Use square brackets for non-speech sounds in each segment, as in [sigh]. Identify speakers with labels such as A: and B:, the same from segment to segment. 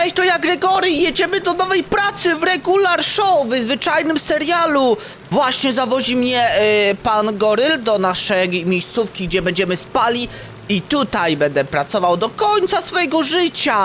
A: Cześć, to ja Gregory jedziemy do nowej pracy w Regular Show, w zwyczajnym serialu. Właśnie zawozi mnie e, pan Goryl do naszej miejscówki, gdzie będziemy spali i tutaj będę pracował do końca swojego życia.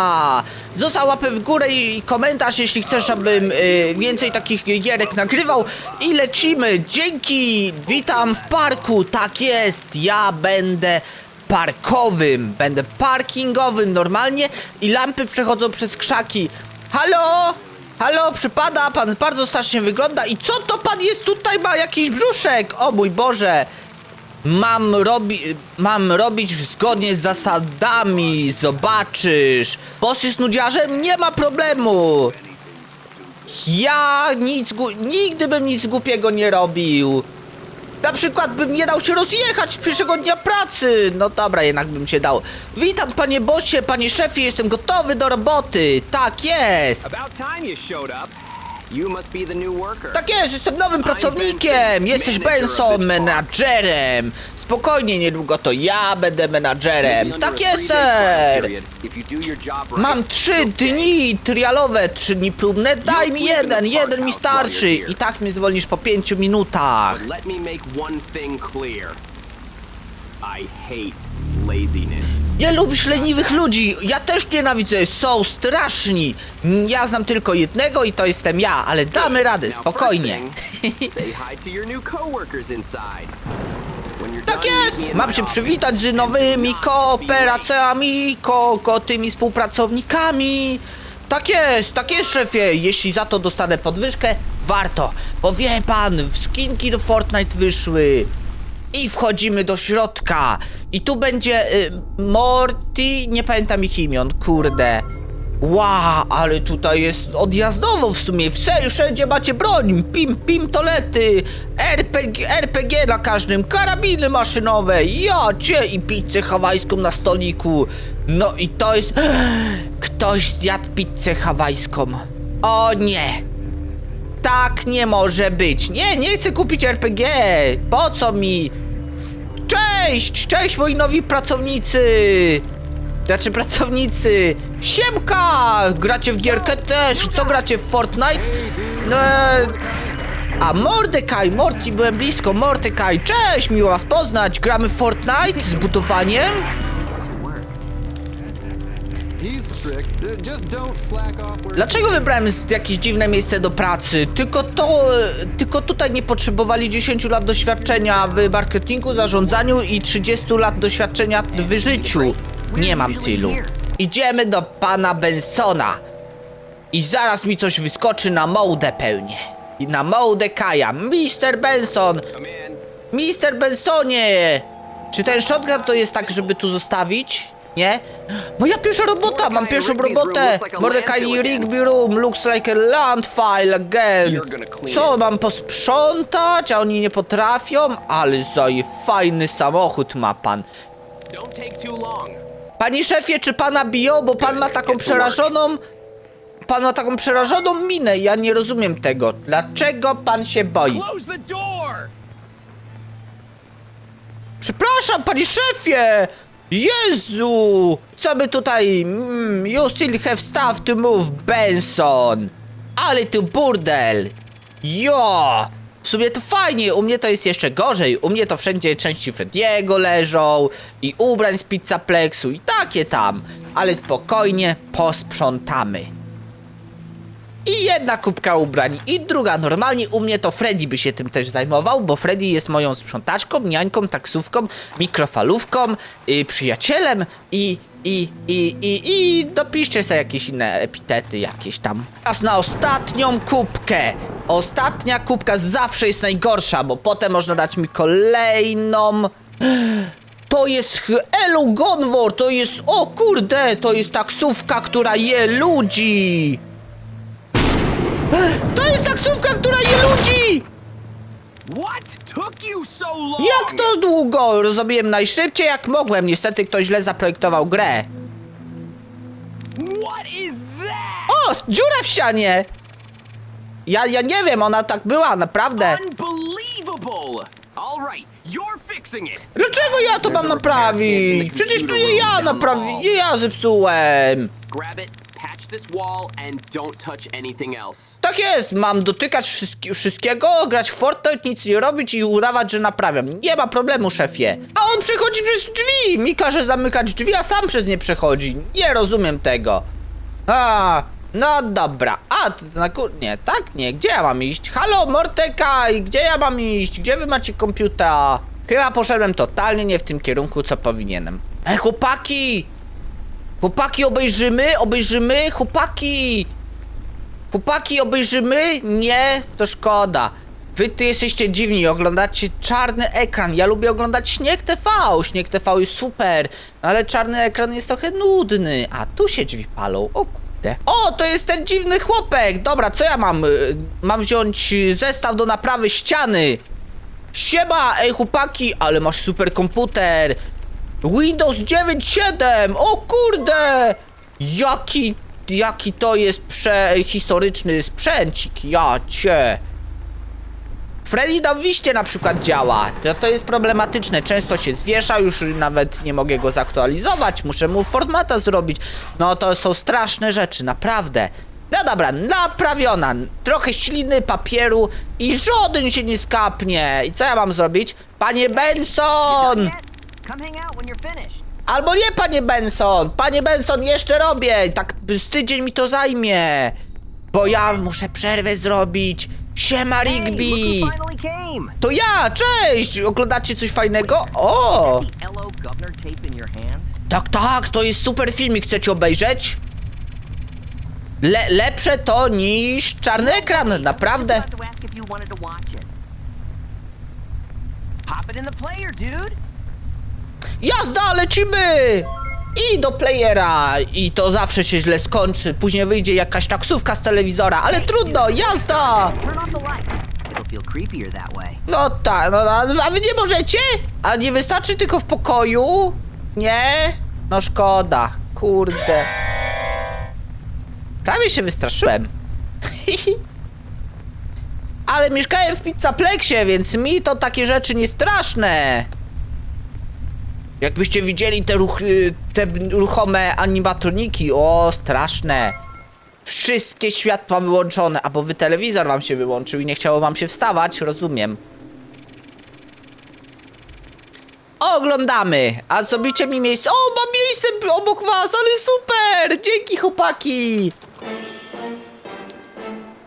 A: Zostaw łapę w górę i komentarz, jeśli chcesz, żebym e, więcej takich gierek nagrywał i lecimy. Dzięki, witam w parku, tak jest, ja będę parkowym, będę parkingowym normalnie i lampy przechodzą przez krzaki. Halo? Halo, przypada, pan bardzo strasznie wygląda i co to pan jest tutaj, ma jakiś brzuszek? O mój Boże! Mam, robi mam robić zgodnie z zasadami, zobaczysz. Boss jest nudziarzem? Nie ma problemu. Ja nic, nigdy bym nic głupiego nie robił. Na przykład bym nie dał się rozjechać pierwszego dnia pracy. No dobra, jednak bym się dał. Witam panie bosie, panie szefie, jestem gotowy do roboty. Tak jest.
B: About time you showed up.
A: Tak jest, jestem nowym pracownikiem. Jesteś Benson, menadżerem. Spokojnie, niedługo to ja będę menadżerem. Tak jest, ser.
B: right,
A: Mam trzy dni trialowe, trzy dni próbne. Daj mi jeden, jeden mi starczy. I tak mnie zwolnisz po pięciu minutach.
B: But let me make one thing clear. I hate laziness.
A: Nie lubisz leniwych ludzi. Ja też nienawidzę. Są straszni. Ja znam tylko jednego i to jestem ja, ale damy radę,
B: Now,
A: spokojnie.
B: first thing, say hi to your new coworkers inside. When you're
A: Tak
B: done, meet me
A: jest!
B: in
A: Mam
B: my
A: się
B: office
A: przywitać z
B: and
A: nowymi
B: do not be late.
A: kooperacjami, ko, ko tymi współpracownikami. Tak jest, tak jest szefie. Jeśli za to dostanę podwyżkę, warto. Bo wie pan, skinki do Fortnite wyszły. I wchodzimy do środka. I tu będzie y, Morty, nie pamiętam ich imion, kurde. Ła, ale tutaj jest odjazdowo w sumie. W serio, wszędzie macie broń, pim, pim, tolety, RPG, RPG na każdym, karabiny maszynowe, ja cię i pizzę hawajską na stoliku. No i to jest... [gasps] Ktoś zjadł pizzę hawajską. O nie. Tak nie może być. Nie, nie chcę kupić RPG. Po co mi? Cześć! Cześć moi nowi pracownicy! Znaczy pracownicy! Siemka! Gracie w gierkę też? Co gracie w Fortnite? No... e, A Mordekaj, Morty, byłem blisko, Mordekaj, cześć, miło was poznać, gramy w Fortnite z budowaniem? Dlaczego wybrałem jakieś dziwne miejsce do pracy? Tylko to, e, tylko tutaj nie potrzebowali 10 lat doświadczenia w marketingu, zarządzaniu i 30 lat doświadczenia w życiu. Nie mam tylu. Idziemy do pana Bensona. I zaraz mi coś wyskoczy na mołdę pełnie. I na mołdę Kaja. Mr. Benson! Mister Bensonie! Czy ten shotgun to jest tak, żeby tu zostawić? Nie? Moja pierwsza robota! Mam pierwszą robotę! Mordecai Rigby Room looks like a landfile again! Co, mam posprzątać, a oni nie potrafią? Ale zaje fajny samochód ma pan. Panie szefie, czy pana biją? Bo pan ma taką przerażoną... Pan ma taką przerażoną minę, ja nie rozumiem tego. Dlaczego pan się boi? Przepraszam, panie szefie! Jezu! Co by tutaj... Mm, you still have stuff to move, Benson! Ale tu burdel! Jo! W sumie to fajnie, u mnie to jest jeszcze gorzej. U mnie to wszędzie części Frediego leżą i ubrań z pizzaplexu i takie tam. Ale spokojnie posprzątamy. I jedna kubka ubrań, i druga normalnie. U mnie to Freddy by się tym też zajmował, bo Freddy jest moją sprzątaczką, niańką, taksówką, mikrofalówką, y, przyjacielem i, i, i, i, i dopiszcie sobie jakieś inne epitety jakieś tam. Czas na ostatnią kubkę. Ostatnia kubka zawsze jest najgorsza, bo potem można dać mi kolejną. To jest Elu Gonwor, to jest, o kurde, to jest taksówka, która je ludzi. To jest taksówka, która je ludzi! Jak to długo? Rozumiałem najszybciej jak mogłem. Niestety ktoś źle zaprojektował grę. O! Dziura w ścianie! Ja, ja nie wiem, ona tak była, naprawdę. Dlaczego ja to mam naprawić? Przecież to nie ja naprawiłem, nie ja zepsułem. Tak jest, mam dotykać wszystki, wszystkiego, grać w Fortnite, nic nie robić i udawać, że naprawiam. Nie ma problemu, szefie. A on przechodzi przez drzwi! Mi każe zamykać drzwi, a sam przez nie przechodzi. Nie rozumiem tego. A, no dobra. A, to na kur... Nie, tak? Nie, gdzie ja mam iść? Halo, Mordekaj, gdzie ja mam iść? Gdzie wy macie komputer? Chyba poszedłem totalnie nie w tym kierunku, co powinienem. Ej, chłopaki! Chłopaki, obejrzymy? Obejrzymy? Chłopaki! Chłopaki, obejrzymy? Nie? To szkoda. Wy tu jesteście dziwni, oglądacie czarny ekran. Ja lubię oglądać Śnieg TV. Śnieg TV jest super, ale czarny ekran jest trochę nudny. A tu się drzwi palą. O kurde. O, to jest ten dziwny chłopek. Dobra, co ja mam? Y, Mam wziąć y, zestaw do naprawy ściany. Siema, ej chłopaki, ale masz super komputer. Windows 9.7! O kurde! Jaki, jaki to jest prehistoryczny sprzęcik, ja cię. Freddy na wiście na przykład działa. To, to jest problematyczne. Często się zwiesza, już nawet nie mogę go zaktualizować. Muszę mu formata zrobić. No to są straszne rzeczy, naprawdę. No dobra, naprawiona. Trochę śliny, papieru i żaden się nie skapnie. I co ja mam zrobić? Panie Benson! Albo nie, panie Benson! Panie Benson, jeszcze robię! Tak z tydzień mi to zajmie! Bo ja muszę przerwę zrobić! Siema Rigby! To ja, cześć! Oglądacie coś fajnego? O! Tak, tak, to jest super filmik, chcecie obejrzeć? Le lepsze to niż czarny ekran, naprawdę.
C: Pop it in the player, dude.
A: Jazda, lecimy! I do playera. I to zawsze się źle skończy. Później wyjdzie jakaś taksówka z telewizora, ale trudno, jazda! No tak, no a a wy nie możecie? A nie wystarczy tylko w pokoju? Nie? No szkoda, kurde. Prawie się wystraszyłem. [laughs] Ale mieszkałem w pizzaplexie, więc mi to takie rzeczy nie straszne. Jakbyście widzieli te, ruch, y, te ruchome animatroniki, o straszne. Wszystkie światła wyłączone, albo wy telewizor wam się wyłączył i nie chciało wam się wstawać, rozumiem. Oglądamy, a zrobicie mi miejsce. O, mam miejsce obok was, ale super! Dzięki chłopaki!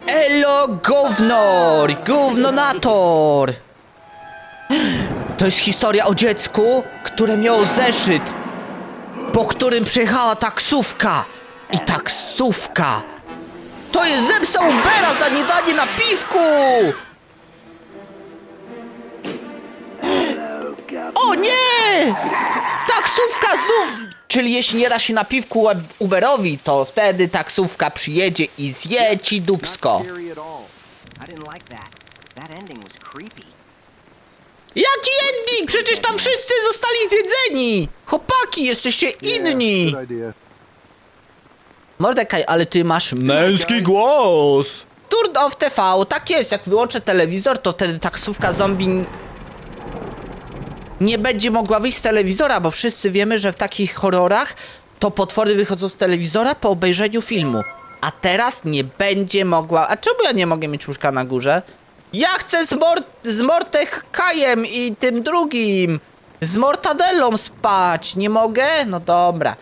A: Elo, gównor! Gównonator! To jest historia o dziecku, które miało zeszyt, po którym przyjechała taksówka. I taksówka to jest zemsta Ubera za niedanie na piwku! O nie! Taksówka znów! Czyli jeśli nie da się na piwku Ub- Uberowi, to wtedy taksówka przyjedzie i zje ci dupsko.
C: I didn't like. That ending was creepy.
A: Jaki ending? Przecież tam wszyscy zostali zjedzeni! Chłopaki, jesteście inni!
D: Good idea.
A: Mordekaj, ale ty masz męski głos! Turn off TV, tak jest, jak wyłączę telewizor, to wtedy taksówka zombie nie będzie mogła wyjść z telewizora, bo wszyscy wiemy, że w takich horrorach to potwory wychodzą z telewizora po obejrzeniu filmu. A teraz nie będzie mogła... A czemu ja nie mogę mieć łóżka na górze? Ja chcę z, Mor z Mortekajem i tym drugim! Z Mortadellą spać! Nie mogę? No dobra.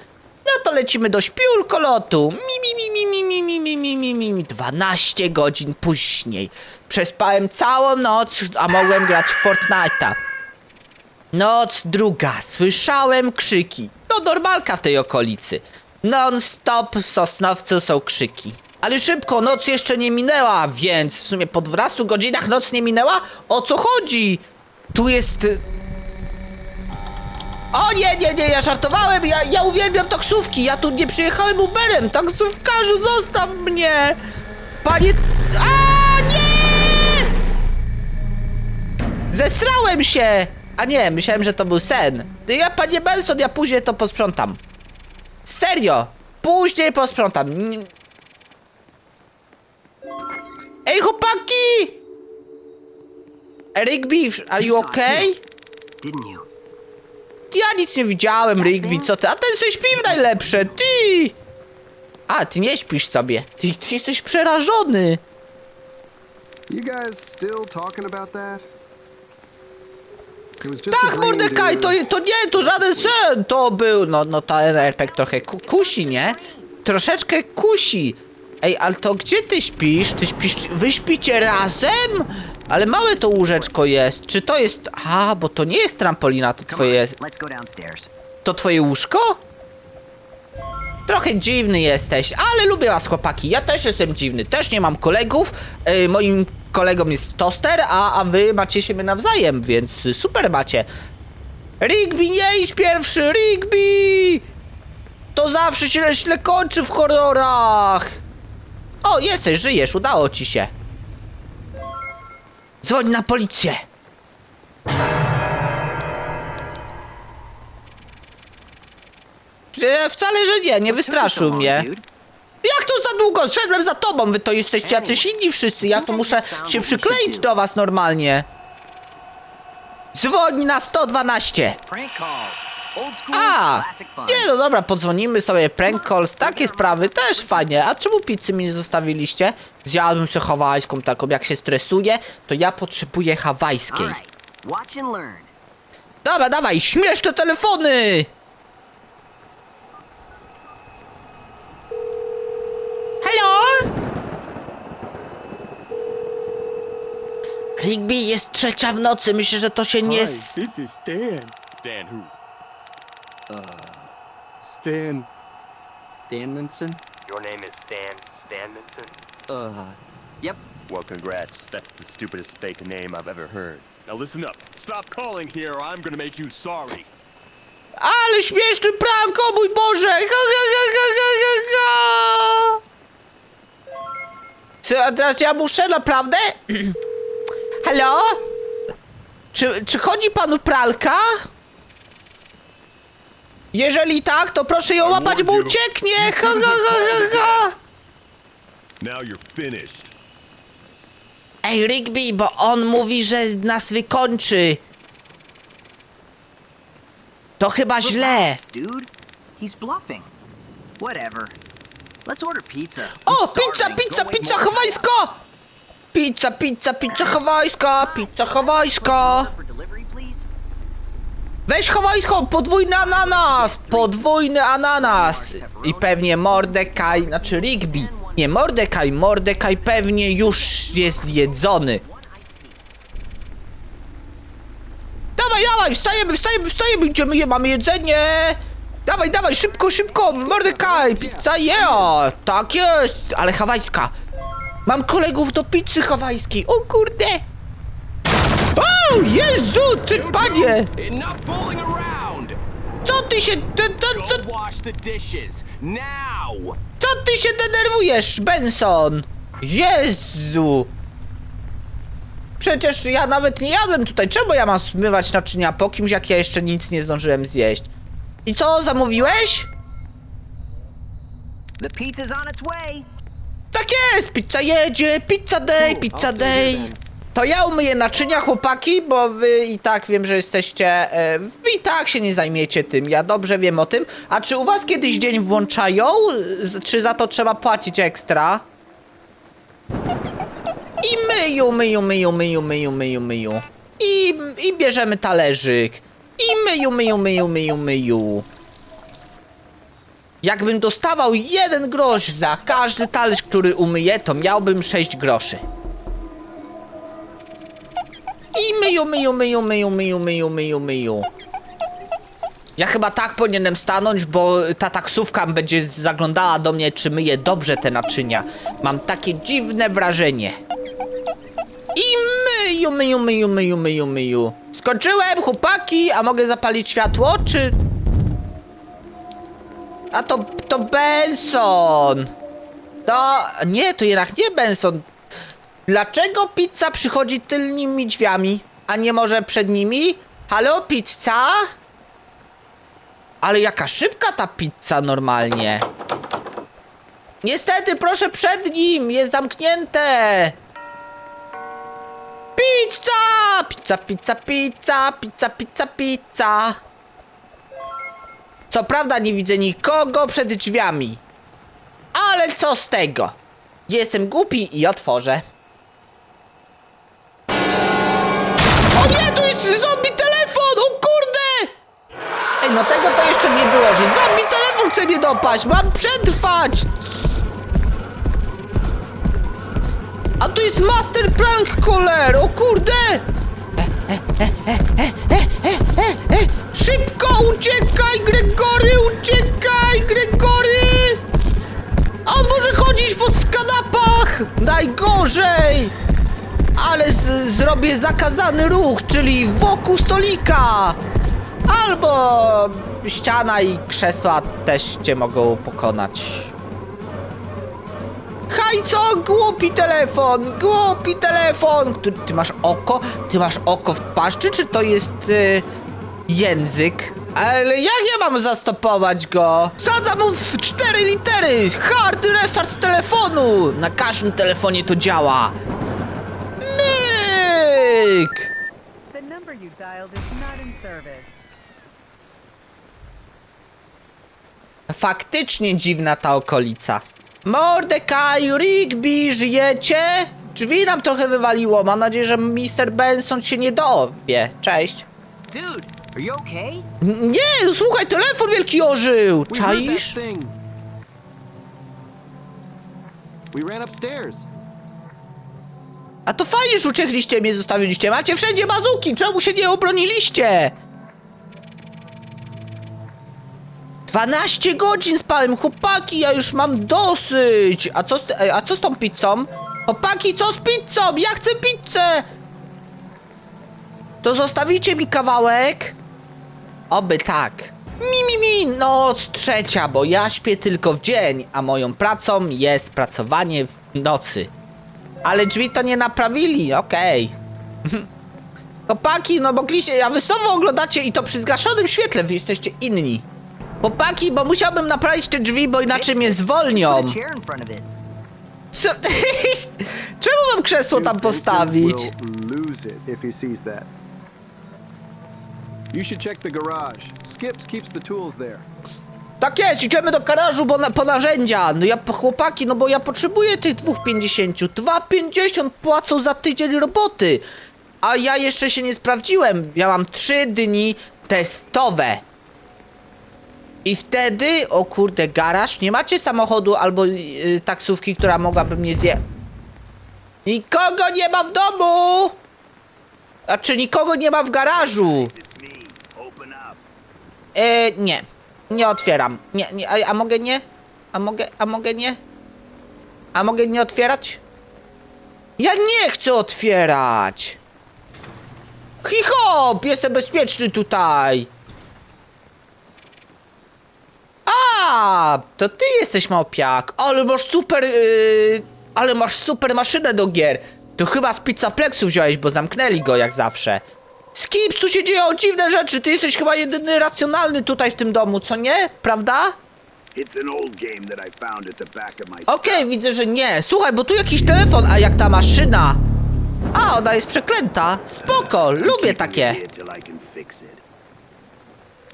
A: No to lecimy do śpiulkolotu. Mi, mi, mi, mi, mi, mi, mi, mi, mi, mi, mi. 12 godzin później. Przespałem całą noc, a mogłem grać w Fortnite'a. Noc druga. Słyszałem krzyki. To normalka w tej okolicy. Non-stop w Sosnowcu są krzyki. Ale szybko, noc jeszcze nie minęła, więc w sumie po 12 godzinach noc nie minęła? O co chodzi? Tu jest... y, o nie, nie, nie, ja żartowałem, ja, ja uwielbiam taksówki, ja tu nie przyjechałem Uberem, taksówkarzu, zostaw mnie! Panie... A nie! Zesrałem się! A nie, myślałem, że to był sen. Ja, panie Benson, ja później to posprzątam. Serio, później posprzątam. Ej, chłopaki! Rigby, are you okay?
C: Didn't you?
A: Ja nic nie widziałem, Rigby, co ty? A ten se śpi w najlepsze, ty! A, ty nie śpisz sobie. Ty, ty jesteś przerażony.
D: You guys still talking about that? It was just a
A: Tak,
D: dream,
A: Mordekaj, to,
D: dude.
A: to nie, to żaden sen. To był, no, no ten RPG trochę ku, kusi, nie? Troszeczkę kusi. Ej, ale to gdzie ty śpisz? Ty śpisz, wy śpicie razem? Ale małe to łóżeczko jest. Czy to jest... A, bo to nie jest trampolina, to twoje...
C: downstairs.
A: To twoje łóżko? Trochę dziwny jesteś, ale lubię was chłopaki. Ja też jestem dziwny, też nie mam kolegów. Yy, moim kolegą jest Toster, a, a wy macie siebie nawzajem, więc super macie. Rigby nie idź pierwszy, Rigby! To zawsze się źle kończy w horrorach. O, jesteś, żyjesz, udało ci się. Dzwoń na policję. Że Wcale, że nie, nie wystraszył mnie. Jak to za długo? Szedłem za tobą, wy to jesteście jacyś inni wszyscy, ja tu muszę się przykleić do was normalnie. Dzwoń na 112.
C: Prank calls.
A: A! Nie no dobra, podzwonimy sobie prank calls, takie sprawy też fajnie. A czemu pizzy mi nie zostawiliście? Zjadłem sobie hawajską taką, jak się stresuję, to ja potrzebuję hawajskiej. Dobra, dawaj, śmiesz te telefony! Halo? Rigby jest trzecia w nocy, myślę, że to się nie...
E: Hi, this is Stan. Stan who? Uh, Stan. Stanlinson?
F: Your name is Stan Stanmanson?
E: Uh,
C: Yep.
F: Well, congrats. That's the stupidest fake name I've ever heard.
E: now listen up. Stop calling here or I'm gonna make you sorry.
A: Ale śmieszny prank, o mój Boże! Ha, ha, ha, ha, ha, ha, ha. Co, a teraz ja muszę, naprawdę? [clears throat] Halo? Czy, czy chodzi panu pralka? Jeżeli tak, to proszę ją łapać, bo ucieknie! [laughs] Ha, ha, ha, ha, ha.
E: Now you're finished.
A: Ej, Rigby, bo on mówi, że nas wykończy. To chyba źle.
C: Relax, dude. He's bluffing. Whatever. Let's order pizza.
A: O, pizza,
C: starving.
A: pizza,
C: Go wait
A: pizza
C: more.
A: hawajska! Pizza, pizza, pizza hawajska, pizza hawajska. Weź hawajską, podwójny ananas, podwójny ananas. I pewnie Mordekaj, znaczy Rigby. Nie, Mordekaj, Mordekaj pewnie już jest jedzony. Dawaj, dawaj, wstajemy, wstajemy, wstajemy, idziemy, mamy jedzenie. Dawaj, dawaj, szybko, szybko, Mordekaj, pizza, yeah, tak jest, ale hawajska. Mam kolegów do pizzy hawajskiej, o kurde. O, Jezu, ty panie.
B: Enough fooling around!
A: Co ty się... To, to, co,
B: Go wash the dishes now!
A: co ty się denerwujesz, Benson? Jezu! Przecież ja nawet nie jadłem tutaj. Czemu ja mam smywać naczynia po kimś, jak ja jeszcze nic nie zdążyłem zjeść? I co, zamówiłeś?
C: The pizza's on its way.
A: Tak jest, pizza jedzie, pizza day, pizza day. To ja umyję naczynia, chłopaki, bo wy i tak wiem, że jesteście... E, wy i tak się nie zajmiecie tym, ja dobrze wiem o tym. A czy u was kiedyś dzień włączają? Czy za to trzeba płacić ekstra? I myju, myju, myju, myju, myju, myju, myju. I, I bierzemy talerzyk. I myju, myju, myju, myju, myju. Jakbym dostawał jeden grosz za każdy talerz, który umyję, to miałbym 6 groszy. I myju, myju, myju, myju, myju, myju, myju, myju. Ja chyba tak powinienem stanąć, bo ta taksówka będzie zaglądała do mnie, czy myję dobrze te naczynia. Mam takie dziwne wrażenie. I myju, myju, myju, myju, myju, myju. Skończyłem, chłopaki, a mogę zapalić światło, czy... A to, to Benson! To... Nie, to jednak nie Benson. Dlaczego pizza przychodzi tylnymi drzwiami, a nie może przed nimi? Halo, pizza? Ale jaka szybka ta pizza normalnie. Niestety, proszę przed nim, jest zamknięte. Pizza! Pizza, pizza, pizza, pizza, pizza, pizza. Co prawda nie widzę nikogo przed drzwiami. Ale co z tego? Jestem głupi i otworzę. Ej, no tego to jeszcze nie było, że zombie telefon chce mnie dopaść! Mam przetrwać! A tu jest Master Prank Caller! O kurde! Szybko uciekaj, Gregory! Uciekaj, Gregory! A on może chodzić po skanapach! Najgorzej! Ale z, zrobię zakazany ruch, czyli wokół stolika! Albo ściana i krzesła też cię mogą pokonać. Haj co? Głupi telefon! Głupi telefon! Ty, ty masz oko? Ty masz oko w paszczy, czy to jest y, język? Ale jak ja mam zastopować go? Sadzam mu w cztery litery! Hard restart telefonu! Na każdym telefonie to działa. Myk!
G: The number you dialed is not in service.
A: Faktycznie dziwna ta okolica. Mordecai, Rigby, żyjecie? Drzwi nam trochę wywaliło. Mam nadzieję, że Mr. Benson się nie dowie. Cześć.
C: Dude, are you okay?
A: N- Nie, słuchaj, telefon wielki ożył.
D: We heard that
A: Czaisz?
D: thing. We ran upstairs.
A: A to fajnie, że uciekliście mnie, zostawiliście. Macie wszędzie bazuki, czemu się nie obroniliście? 12 godzin spałem, chłopaki, ja już mam dosyć. A co z, a co z tą pizzą? Chłopaki, co z pizzą? Ja chcę pizzę! To zostawicie mi kawałek? Oby tak. Mi, mi, mi, noc trzecia, bo ja śpię tylko w dzień, a moją pracą jest pracowanie w nocy. Ale drzwi to nie naprawili, okej. [laughs] Chłopaki, no mogliście, a wy znowu oglądacie i to przy zgaszonym świetle, wy jesteście inni. Chłopaki, bo musiałbym naprawić te drzwi, bo inaczej mnie zwolnią. Co? [laughs] Czemu mam krzesło tam postawić?
D: will lose it if he sees that. You should check the garage. Skips keeps the tools there.
A: Tak jest, idziemy do garażu bo na, po narzędzia. No ja, chłopaki, no bo ja potrzebuję tych 2,50. 2,50 płacą za tydzień roboty. A ja jeszcze się nie sprawdziłem. Ja mam 3 dni testowe. I wtedy, o kurde, garaż, nie macie samochodu albo yy, taksówki, która mogłaby mnie zje... Nikogo nie ma w domu! A czy nikogo nie ma w garażu? E, nie. Nie otwieram. Nie, nie, a, a mogę nie? A mogę, a mogę nie? A mogę nie otwierać? Ja nie chcę otwierać! Hi-hop! Jestem bezpieczny tutaj! A, to ty jesteś małpiak. Ale masz super, yy, ale masz super maszynę do gier. To chyba z Pizzaplexu wziąłeś, bo zamknęli go jak zawsze. Skips, tu się dzieją dziwne rzeczy. Ty jesteś chyba jedyny racjonalny tutaj w tym domu, co nie? Prawda? Okej, widzę, że nie. Słuchaj, bo tu jakiś telefon, a jak ta maszyna. A, ona jest przeklęta. Spoko, lubię takie.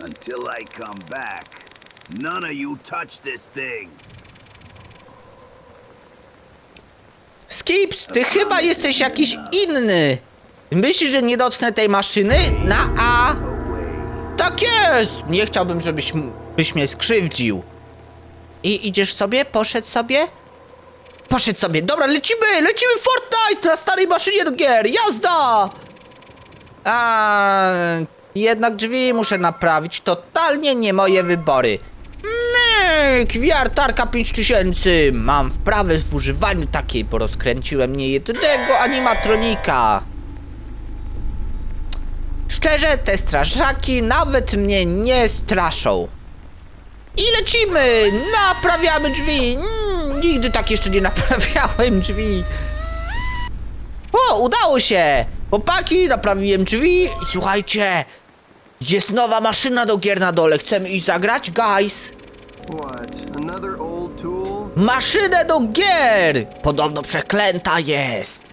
H: Until I come back, none of you touch this thing.
A: Skips, ty chyba jesteś jakiś inny. Myślisz, że nie dotknę tej maszyny? Na A. Tak jest! Nie chciałbym, żebyś byś mnie skrzywdził. I idziesz sobie? Poszedł sobie? Poszedł sobie. Dobra, lecimy! Lecimy Fortnite na starej maszynie do gier! Jazda! A jednak drzwi muszę naprawić. Totalnie nie moje wybory. Myk! Wiartarka 5000! Mam wprawę w używaniu takiej, bo rozkręciłem niejednego animatronika. Szczerze, te straszaki nawet mnie nie straszą. I lecimy! Naprawiamy drzwi! Mm, nigdy tak jeszcze nie naprawiałem drzwi. O, udało się! Chłopaki, naprawiłem drzwi i słuchajcie, jest nowa maszyna do gier na dole. Chcemy iść zagrać, guys?
D: What? Another old tool?
A: Maszynę do gier! Podobno przeklęta jest.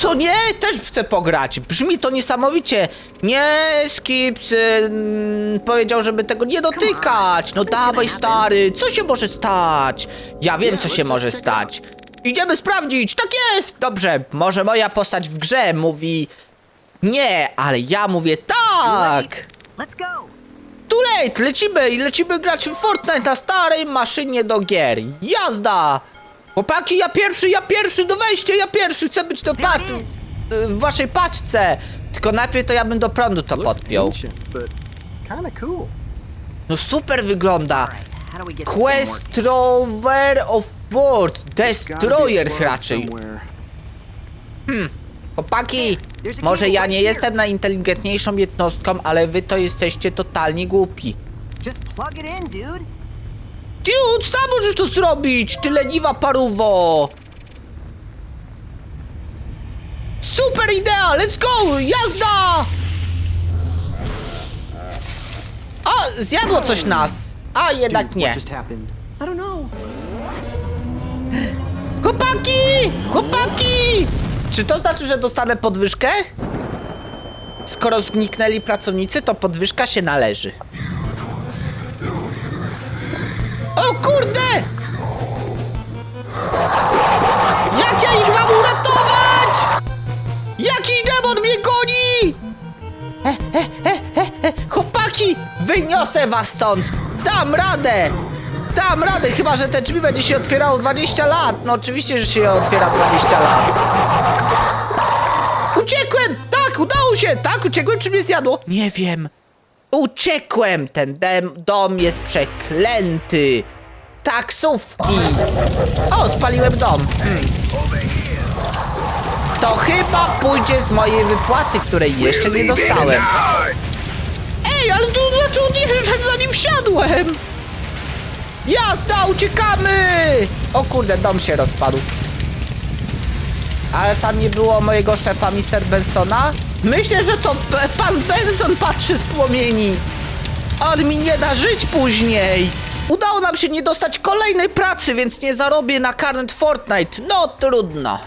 A: Co nie? Też chcę pograć. Brzmi to niesamowicie. Nie, Skips ym, powiedział, żeby tego nie dotykać. No dawaj, stary, co się może stać? Ja wiem, co się może stać. Idziemy sprawdzić, tak jest! Dobrze, może moja postać w grze mówi nie, ale ja mówię tak!
C: Let's go.
A: Too late! Lecimy i lecimy grać w Fortnite na starej maszynie do gier. Jazda! Chłopaki, ja pierwszy, ja pierwszy, do wejścia, ja pierwszy, chcę być do pat w waszej paczce. Tylko najpierw to ja bym do prądu to podpiął.
D: ancient, but kind of cool.
A: No super wygląda. Quest? Trover of
D: a
A: Destroyer raczej.
D: somewhere.
A: Chłopaki, może ja nie jestem najinteligentniejszą jednostką, ale wy to jesteście totalnie głupi.
C: Dude.
A: Sam możesz to zrobić, ty leniwa paruwo! Super idea, let's go, jazda! O, zjadło coś nas. A, jednak nie. Chłopaki! Chłopaki! Czy to znaczy, że dostanę podwyżkę? Skoro zniknęli pracownicy, to podwyżka się należy. O kurde! Jak ja ich mam uratować? Jaki demon mnie goni? E, e, e, e, e. Chłopaki! Wyniosę was stąd! Dam radę! Dam radę, chyba że te drzwi będzie się otwierało 20 lat. No oczywiście, że się otwiera 20 lat. Uciekłem! Tak, udało się! Tak, uciekłem, czy mnie zjadło? Nie wiem. Uciekłem! Ten dom jest przeklęty. Taksówki. O, spaliłem dom. Hmm. To chyba pójdzie z mojej wypłaty, której jeszcze nie dostałem. Ej, ale tu dlaczego nie wiem, że za nim wsiadłem? Jazda, uciekamy! O kurde, dom się rozpadł. Ale tam nie było mojego szefa, Mr. Bensona? Myślę, że to pan Benson patrzy z płomieni. On mi nie da żyć później. Udało nam się nie dostać kolejnej pracy, więc nie zarobię na Carnet Fortnite. No trudno.